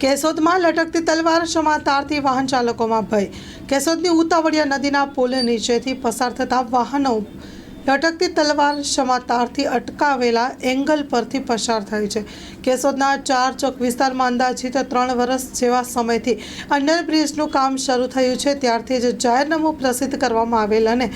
કેશોદમાં લટકતી તલવાર સમાતારથી વાહન ચાલકોમાં ભય. કેશોદની ઉતાવળિયા નદીના પુલ નીચેથી પસાર થતા વાહનો લટકતી તલવાર સમાતારથી અટકાવેલા એંગલ પરથી પસાર થઈ છે. કેશોદના ચાર ચોક વિસ્તારમાં અંદાજિત ત્રણ વર્ષ જેવા સમયથી અંડરબ્રિજનું કામ શરૂ થયું છે. ત્યારથી જ જાહેરનામું પ્રસિદ્ધ કરવામાં આવેલ અને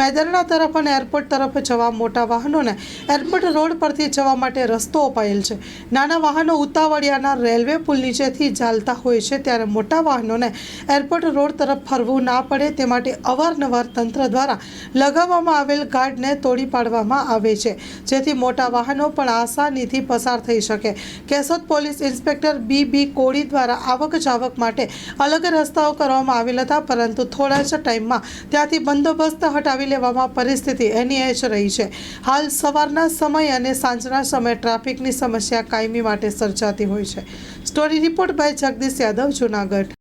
મેદરણા તરફ અને એરપોર્ટ તરફ જવા મોટા વાહનોને એરપોર્ટ રોડ પરથી જવા માટે રસ્તો અપાયેલ છે. નાના વાહનો ઉતાવળિયાના રેલવે પુલ નીચેથી ચાલતા હોય છે ત્યારે મોટા વાહનોને એરપોર્ટ રોડ તરફ ફરવું ના પડે. તે માટે અવારનવાર તંત્ર દ્વારા લગાવવામાં આવેલ ગાર્ડને તોડી પાડવામાં આવે છે. જેથી મોટા વાહનો પણ આસાનીથી પસાર થઈ શકે. Keshod police inspector B B Koli દ્વારા આવક જાવક માટે અલગ રસ્તાઓ કરવામાં આવેલ હતા, પરંતુ થોડા જ ટાઈમમાં ત્યાંથી બંદોબસ્ત હટાવી લેવામાં પરિસ્થિતિ એની એ જ રહી છે. હાલ સવારના સમય અને સાંજના સમયે ટ્રાફિકની સમસ્યા કાયમી માટે સર્જાતી હોય છે. Story report by Jagdish Yadav, Junagadh.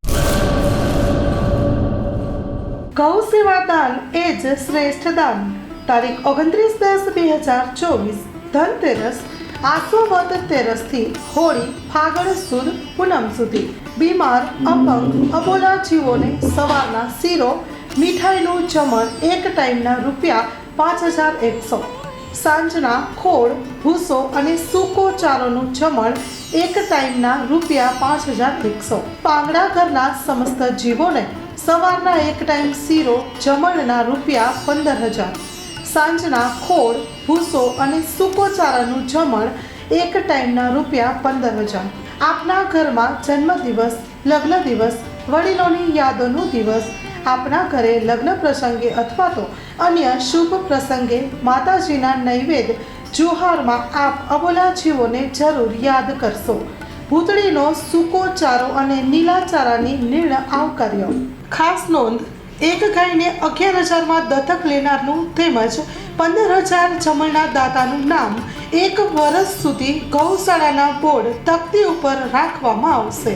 ગૌ સેવા દાન એ જ શ્રેષ્ઠ દાન. તારીખ ઓગણત્રીસ દસ બે હજાર ચોવીસ ધનતેરસ આસોવદ તેરસથી હોળી ફાગણ સુદ પૂનમ સુધી. બીમાર, અપંગ, અબોલા જીવોને સવારના શીરો, મીઠાઈનું જમણ એક ટાઈમના રૂપિયા પાંચ હજાર એકસો. સાંજના ખોળ, ભૂસો અને સૂકો ચારોનું જમણ એક ટાઈમના રૂપિયા પાંચ હજાર એકસો. પાંગડા ઘરના સમસ્ત જીવોને સવારના એક ટાઈમ શીરો, જમણના રૂપિયા પંદર હજાર. સાંજના ખોળ, ભૂસો અને સૂકો ચારાનું જમણ એક ટાઈમના રૂપિયા પંદર હજાર. આપના ઘરમાં જન્મદિવસ, લગ્ન દિવસ, વડીલોની યાદોનો દિવસ, આપના ઘરે લગ્ન પ્રસંગે અથવા તો અન્ય શુભ પ્રસંગે માતાજીના નૈવેદ્ય જુહારમાં આપ અબોલા જીવોને જરૂર યાદ કરશો. ભૂતળીનો સૂકો ચારો અને નીલા ચારાની નિર્ણય આવકાર્યો. ખાસ નોંધ એક ગાયને અગિયાર હજારમાં દત્તક લેનારનું તેમજ પંદર હજાર જમણના દાતાનું નામ એક વર્ષ સુધી ગૌશાળાના બોર્ડ તકતી ઉપર રાખવામાં આવશે.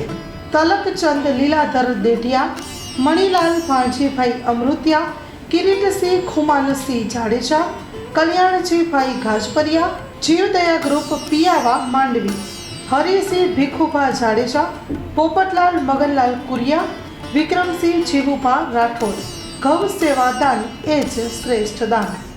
તલકચંદ લીલાધર દેઢિયા મણિલાલ ભાણજીભાઈ અમૃત્યા, કિરીટસિંહ ખુમાનસિંહ જાડેજા, કલ્યાણજીભાઈ ગાજપરિયા જીવદયા ગ્રુપ પિયાવા માંડવી, હરિસિંહ ભીખુભા જાડેજા, પોપટલાલ મગનલાલ કુરિયા વિક્રમસિંહ જીવુભા રાઠોડ ગૌ સેવા દાન એ જ શ્રેષ્ઠ દાન.